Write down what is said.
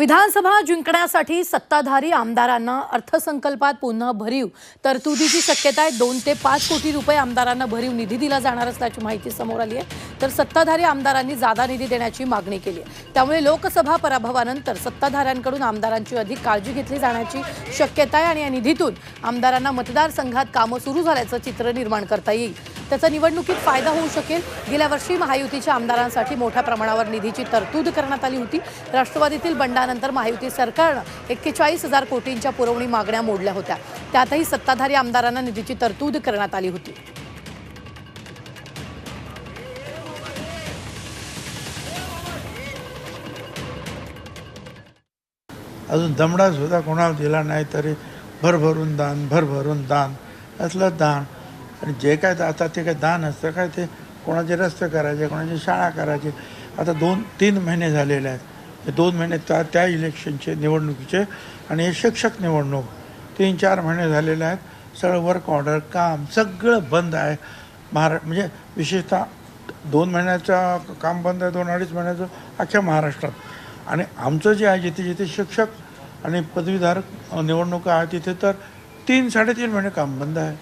विधानसभा जिंकण्यासाठी सत्ताधारी आमदारांना अर्थसंकल्पात पुन्हा भरीव तरतुदीची शक्यता आहे. दोन ते पाच कोटी रुपये आमदारांना भरीव निधी दिला जाणार असल्याची माहिती समोर आली आहे. तर सत्ताधारी आमदारांनी जादा निधी देण्याची मागणी केली आहे. त्यामुळे लोकसभा पराभवानंतर सत्ताधाऱ्यांकडून आमदारांची अधिक काळजी घेतली जाण्याची शक्यता आहे आणि या निधीतून आमदारांना मतदारसंघात कामं सुरू झाल्याचं चित्र निर्माण करता येईल. त्याचा निवडणुकीत फायदा होऊ शकेल. गेल्या वर्षी महायुतीच्या आमदारांसाठी मोठ्या प्रमाणावर निधीची तरतूद करण्यात आली होती. राष्ट्रवादीतील बंडानंतर महायुती सरकारनं एक्केचाळीस हजार कोटींच्या पुरवणी मागण्या मोडल्या होत्या. त्यातही सत्ताधारी आमदारांना निधीची तरतूद करण्यात आली होती. अजून दमडा सुद्धा कोणाला दिला नाही तरी भरभरून दान भरभरून दान. असलं दान. आणि जे काय आता ते काय दान असतं काय ते कोणाचे रस्ते करायचे कोणाची शाळा करायची. आता दोन तीन महिने झालेले आहेत. हे दोन महिने त्या त्या इलेक्शनचे निवडणुकीचे आणि हे शिक्षक निवडणूक तीन चार महिने झालेले आहेत. सगळं वर्क ऑर्डर काम सगळं बंद आहे. महारा म्हणजे विशेषतः दोन महिन्याचं काम बंद आहे दोन अडीच महिन्याचं अख्ख्या महाराष्ट्रात. आणि आमचं जे आहे जिथे जिथे शिक्षक आणि पदवीधारक निवडणुका आहे तिथे तर तीन साडेतीन महिने काम बंद आहे.